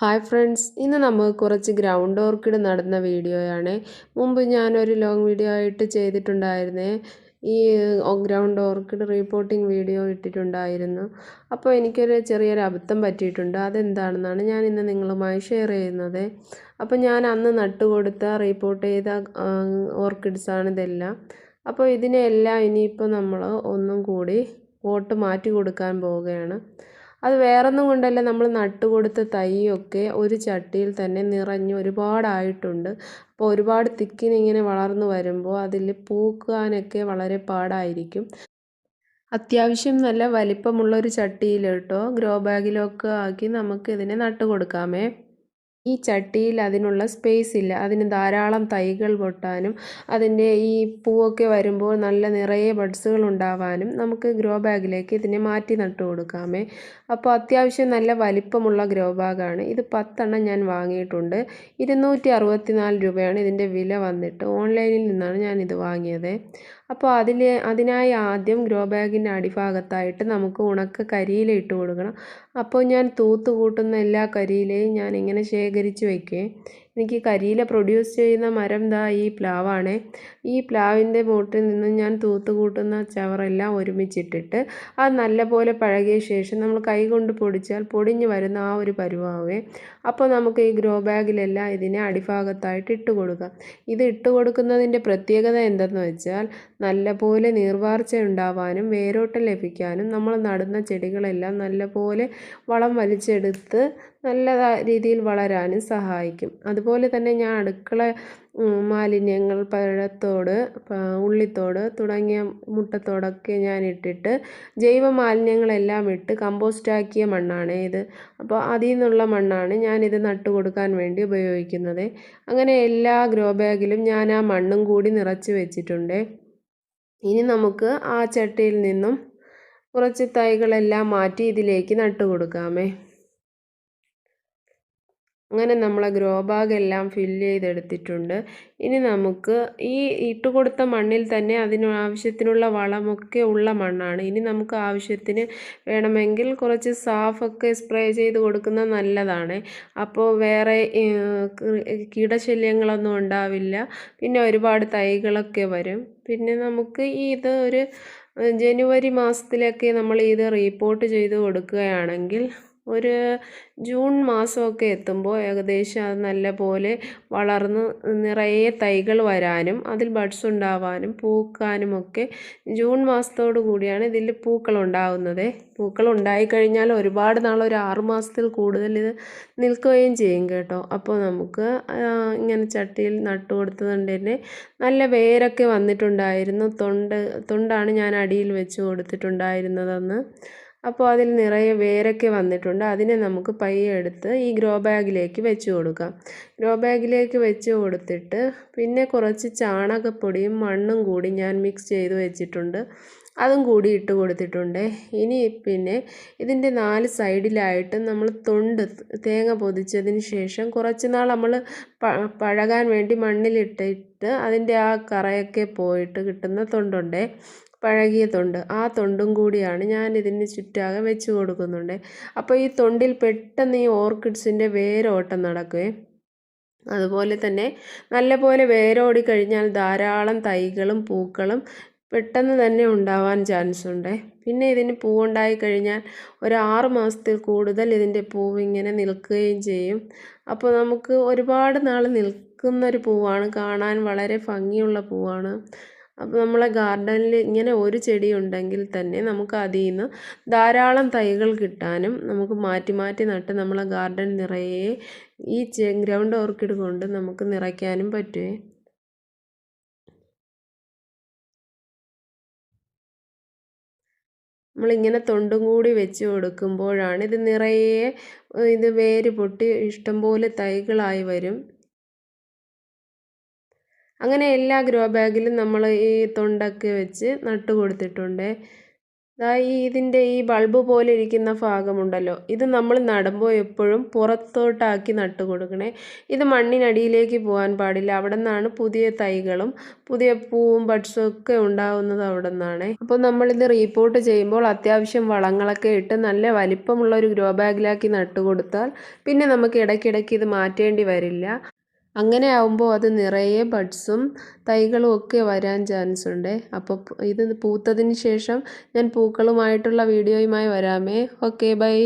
Hi friends ഇന്ന് നമ്മൾ കുറച്ച് ഗ്രൗണ്ട് ഓർക്കിഡ് നടുന്ന വീഡിയോയാണ് മുമ്പ് ഞാനൊരു ലോങ് വീഡിയോ ആയിട്ട് ചെയ്തിട്ടുണ്ടായിരുന്നേ. ഈ ഗ്രൗണ്ട് ഓർക്കിഡ് റിപ്പോർട്ടിംഗ് വീഡിയോ ഇട്ടിട്ടുണ്ടായിരുന്നു. അപ്പോൾ എനിക്കൊരു ചെറിയൊരു അബദ്ധം പറ്റിയിട്ടുണ്ട്. അതെന്താണെന്നാണ് ഞാൻ ഇന്ന് നിങ്ങളുമായി ഷെയർ ചെയ്യുന്നത്. അപ്പോൾ ഞാൻ അന്ന് നട്ടുകൊടുത്ത റിപ്പോർട്ട് ചെയ്ത ഓർക്കിഡ്സാണ് ഇതെല്ലാം. അപ്പോൾ ഇതിനെല്ലാം ഇനിയിപ്പോൾ നമ്മൾ ഒന്നും കൂടി പോട്ട് മാറ്റി കൊടുക്കാൻ പോവുകയാണ്. അത് വേറൊന്നും കൊണ്ടല്ല നമ്മൾ നട്ടുകൊടുത്ത തൈയൊക്കെ ഒരു ചട്ടിയിൽ തന്നെ നിറഞ്ഞ് ഒരുപാടായിട്ടുണ്ട്. അപ്പോൾ ഒരുപാട് തിക്കിനിങ്ങനെ വളർന്നു വരുമ്പോൾ അതിൽ പൂക്കാനൊക്കെ വളരെ പാടായിരിക്കും. അത്യാവശ്യം നല്ല വലിപ്പമുള്ള ഒരു ചട്ടിയിലിട്ടോ ഗ്രോ ബാഗിലൊക്കെ ആക്കി നമുക്ക് ഇതിനെ നട്ടു ഈ ചട്ടിയിൽ അതിനുള്ള സ്പേസ് ഇല്ല. അതിന് ധാരാളം തൈകൾ പൊട്ടാനും അതിന്റെ ഈ പൂവൊക്കെ വരുമ്പോൾ നല്ല നിറയെ ബഡ്സുകൾ ഉണ്ടാവാനും നമുക്ക് ഗ്രോ ബാഗിലേക്ക് ഇതിനെ മാറ്റി നട്ടു കൊടുക്കാമേ. അപ്പോൾ അത്യാവശ്യം നല്ല വലിപ്പമുള്ള ഗ്രോ ബാഗാണ് ഇത് പത്തെണ്ണം ഞാൻ വാങ്ങിയിട്ടുണ്ട്. ഇരുന്നൂറ്റി അറുപത്തിനാല് രൂപയാണ് ഇതിന്റെ വില വന്നിട്ട്. ഓൺലൈനിൽ നിന്നാണ് ഞാനിത് വാങ്ങിയത്. അപ്പോൾ അതിൽ അതിനായി ആദ്യം ഗ്രോ ബാഗിന്റെ അടിഭാഗത്തായിട്ട് നമുക്ക് ഉണക്ക കരിയില ഇട്ട് കൊടുക്കണം. അപ്പോൾ ഞാൻ തൂത്ത് കൂട്ടുന്ന എല്ലാ കരിയിലയും ഞാൻ ഇങ്ങനെ ശേഖരിച്ച് വയ്ക്കുകയും എനിക്ക് കരിയില പ്രൊഡ്യൂസ് ചെയ്യുന്ന മരം ദാ ഈ പ്ലാവാണ്. ഈ പ്ലാവിന്റെ മൂട്ടിൽ നിന്നും ഞാൻ തൂത്ത് കൂട്ടുന്ന ചവറെല്ലാം ഒരുമിച്ചിട്ടിട്ട് അത് നല്ലപോലെ പഴകിയ ശേഷം നമ്മൾ കൈ കൊണ്ട് പൊടിച്ചാൽ പൊടിഞ്ഞ് വരുന്ന ആ ഒരു പരുവാവേ. അപ്പോൾ നമുക്ക് ഈ ഗ്രോ ബാഗിലെല്ലാം ഇതിനെ അടിഭാഗത്തായിട്ട് ഇട്ട് കൊടുക്കാം. ഇത് ഇട്ട് കൊടുക്കുന്നതിന്റെ പ്രത്യേകത എന്തെന്ന് വെച്ചാൽ നല്ലപോലെ നീർവാർച്ച ഉണ്ടാവാനും വേരോട്ടം ലഭിക്കാനും നമ്മൾ നടുന്ന ചെടികളെല്ലാം നല്ലപോലെ വളം വലിച്ചെടുത്ത് നല്ല രീതിയിൽ വളരാനും സഹായിക്കും. അതുപോലെ തന്നെ ഞാൻ അടുക്കള മാലിന്യങ്ങൾ പഴത്തോട് ഉള്ളിത്തോട് തുടങ്ങിയ മുട്ടത്തോടൊക്കെ ഞാൻ ഇട്ടിട്ട് ജൈവ മാലിന്യങ്ങളെല്ലാം ഇട്ട് കമ്പോസ്റ്റാക്കിയ മണ്ണാണ് ഇത്. അപ്പോൾ അതിൽ നിന്നുള്ള മണ്ണാണ് ഞാനിത് നട്ടു കൊടുക്കാൻ വേണ്ടി ഉപയോഗിക്കുന്നത്. അങ്ങനെ എല്ലാ ഗ്രോ ബാഗിലും ഞാൻ ആ മണ്ണും കൂടി നിറച്ച് വെച്ചിട്ടുണ്ട്. ഇനി നമുക്ക് ആ ചട്ടിയിൽ നിന്നും കുറച്ച് തൈകളെല്ലാം മാറ്റി ഇതിലേക്ക് നട്ടു കൊടുക്കാമേ. അങ്ങനെ നമ്മളെ ഗ്രോ ബാഗ് എല്ലാം ഫില്ല് ചെയ്തെടുത്തിട്ടുണ്ട്. ഇനി നമുക്ക് ഈ ഇട്ട് കൊടുത്ത മണ്ണിൽ തന്നെ അതിന് ആവശ്യത്തിനുള്ള വളമൊക്കെ ഉള്ള മണ്ണാണ്. ഇനി നമുക്ക് ആവശ്യത്തിന് വേണമെങ്കിൽ കുറച്ച് സാഫൊക്കെ സ്പ്രേ ചെയ്ത് കൊടുക്കുന്നത് നല്ലതാണ്. അപ്പോൾ വേറെ കീടശല്യങ്ങളൊന്നും ഉണ്ടാവില്ല. പിന്നെ ഒരുപാട് തൈകളൊക്കെ വരും. പിന്നെ നമുക്ക് ഇത് ഒരു ജനുവരി മാസത്തിലൊക്കെ നമ്മൾ ഇത് റിപ്പോർട്ട് ചെയ്ത് കൊടുക്കുകയാണെങ്കിൽ ഒരു ജൂൺ മാസമൊക്കെ എത്തുമ്പോൾ ഏകദേശം അത് നല്ല പോലെ വളർന്ന് നിറയെ തൈകൾ വരാനും അതിൽ ബഡ്സ് ഉണ്ടാവാനും പൂക്കാനുമൊക്കെ ജൂൺ മാസത്തോടു കൂടിയാണ് ഇതിൽ പൂക്കൾ ഉണ്ടാകുന്നത് പൂക്കൾ ഉണ്ടായിക്കഴിഞ്ഞാൽ ഒരുപാട് നാൾ ഒരു ആറു മാസത്തിൽ കൂടുതൽ ഇത് നിൽക്കുകയും ചെയ്യും കേട്ടോ. അപ്പോൾ നമുക്ക് ഇങ്ങനെ ചട്ടിയിൽ നട്ടു കൊടുത്തതുകൊണ്ട് തന്നെ നല്ല വേരൊക്കെ വന്നിട്ടുണ്ടായിരുന്നു. തൊണ്ട് തൊണ്ടാണ് ഞാൻ അടിയിൽ വെച്ച് കൊടുത്തിട്ടുണ്ടായിരുന്നതെന്ന്. അപ്പോൾ അതിൽ നിറയെ വേരൊക്കെ വന്നിട്ടുണ്ട്. അതിനെ നമുക്ക് പയ്യെ എടുത്ത് ഈ ഗ്രോ ബാഗിലേക്ക് വെച്ച് കൊടുക്കാം. ഗ്രോ ബാഗിലേക്ക് വെച്ച് കൊടുത്തിട്ട് പിന്നെ കുറച്ച് ചാണകപ്പൊടിയും മണ്ണും കൂടി ഞാൻ മിക്സ് ചെയ്ത് വെച്ചിട്ടുണ്ട്. അതും കൂടി ഇട്ട് കൊടുത്തിട്ടുണ്ട്. ഇനി പിന്നെ ഇതിന്റെ നാല് സൈഡിലായിട്ട് നമ്മൾ തൊണ്ട് തേങ്ങ പൊതിച്ചതിന് ശേഷം കുറച്ച് നാൾ നമ്മൾ പഴകാൻ വേണ്ടി മണ്ണിലിട്ടിട്ട് അതിന്റെ ആ കറയൊക്കെ പോയിട്ട് കിട്ടുന്ന തൊണ്ടുണ്ടേ. പഴകിയ തൊണ്ട് ആ തൊണ്ടും കൂടിയാണ് ഞാൻ ഇതിന് ചുറ്റാകെ വെച്ച് കൊടുക്കുന്നുണ്ട്. അപ്പോൾ ഈ തൊണ്ടിൽ പെട്ടെന്ന് ഈ ഓർക്കിഡ്സിന്റെ വേരോട്ടം നടക്കുകയും അതുപോലെ തന്നെ നല്ലപോലെ വേരോടി കഴിഞ്ഞാൽ ധാരാളം തൈകളും പൂക്കളും പെട്ടെന്ന് തന്നെ ഉണ്ടാവാൻ ചാൻസ് ഉണ്ട് പിന്നെ ഇതിന് പൂവുണ്ടായി കഴിഞ്ഞാൽ ഒരു ആറ് മാസത്തിൽ കൂടുതൽ ഇതിന്റെ പൂവ് ഇങ്ങനെ നിൽക്കുകയും ചെയ്യും. അപ്പോൾ നമുക്ക് ഒരുപാട് നാൾ നിൽക്കുന്നൊരു പൂവാണ്. കാണാൻ വളരെ ഭംഗിയുള്ള പൂവാണ്. അപ്പോൾ നമ്മളെ ഗാർഡനിൽ ഇങ്ങനെ ഒരു ചെടി ഉണ്ടെങ്കിൽ തന്നെ നമുക്ക് അതിൽ നിന്ന് ധാരാളം തൈകൾ കിട്ടാനും നമുക്ക് മാറ്റി മാറ്റി നട്ട് നമ്മളെ ഗാർഡൻ നിറയെ ഈ ഗ്രൗണ്ട് ഓർക്കിഡ് കൊണ്ട് നമുക്ക് നിറയ്ക്കാനും പറ്റുമേ നമ്മളിങ്ങനെ തൊണ്ടും കൂടി വെച്ച് കൊടുക്കുമ്പോഴാണ് ഇത് നിറയെ ഇത് വേര് പൊട്ടി ഇഷ്ടംപോലെ തൈകളായി വരും. അങ്ങനെ എല്ലാ ഗ്രോ ബാഗിലും നമ്മൾ ഈ തൊണ്ടൊക്കെ വെച്ച് നട്ട് കൊടുത്തിട്ടുണ്ട്. ദാ ഈ ഇതിന്റെ ഈ ബൾബ് പോലെ ഇരിക്കുന്ന ഭാഗമുണ്ടല്ലോ. ഇത് നമ്മൾ നടുമ്പോൾ എപ്പോഴും പുറത്തോട്ടാക്കി നട്ട് കൊടുക്കണേ. ഇത് മണ്ണിനടിയിലേക്ക് പോകാൻ പാടില്ല. അവിടെ നിന്നാണ് പുതിയ തൈകളും പുതിയ പൂവും ബഡ്സും ഒക്കെ ഉണ്ടാവുന്നത് അവിടെ നിന്നാണ്. അപ്പോൾ നമ്മളിത് റീപ്പോർട്ട് ചെയ്യുമ്പോൾ അത്യാവശ്യം വളങ്ങളൊക്കെ ഇട്ട് നല്ല വലിപ്പമുള്ള ഒരു ഗ്രോ ബാഗിലാക്കി നട്ട് കൊടുത്താൽ പിന്നെ നമുക്ക് ഇടയ്ക്കിടയ്ക്ക് ഇത് മാറ്റേണ്ടി വരില്ല. അങ്ങനെ ആവുമ്പോൾ അത് നിറയെ ബഡ്സും തൈകളും ഒക്കെ വരാൻ ചാൻസ് ഉണ്ട്. അപ്പോൾ ഇത് പൂത്തതിന് ശേഷം ഞാൻ പൂക്കളുമായിട്ടുള്ള വീഡിയോയുമായി വരാമേ. Okay bye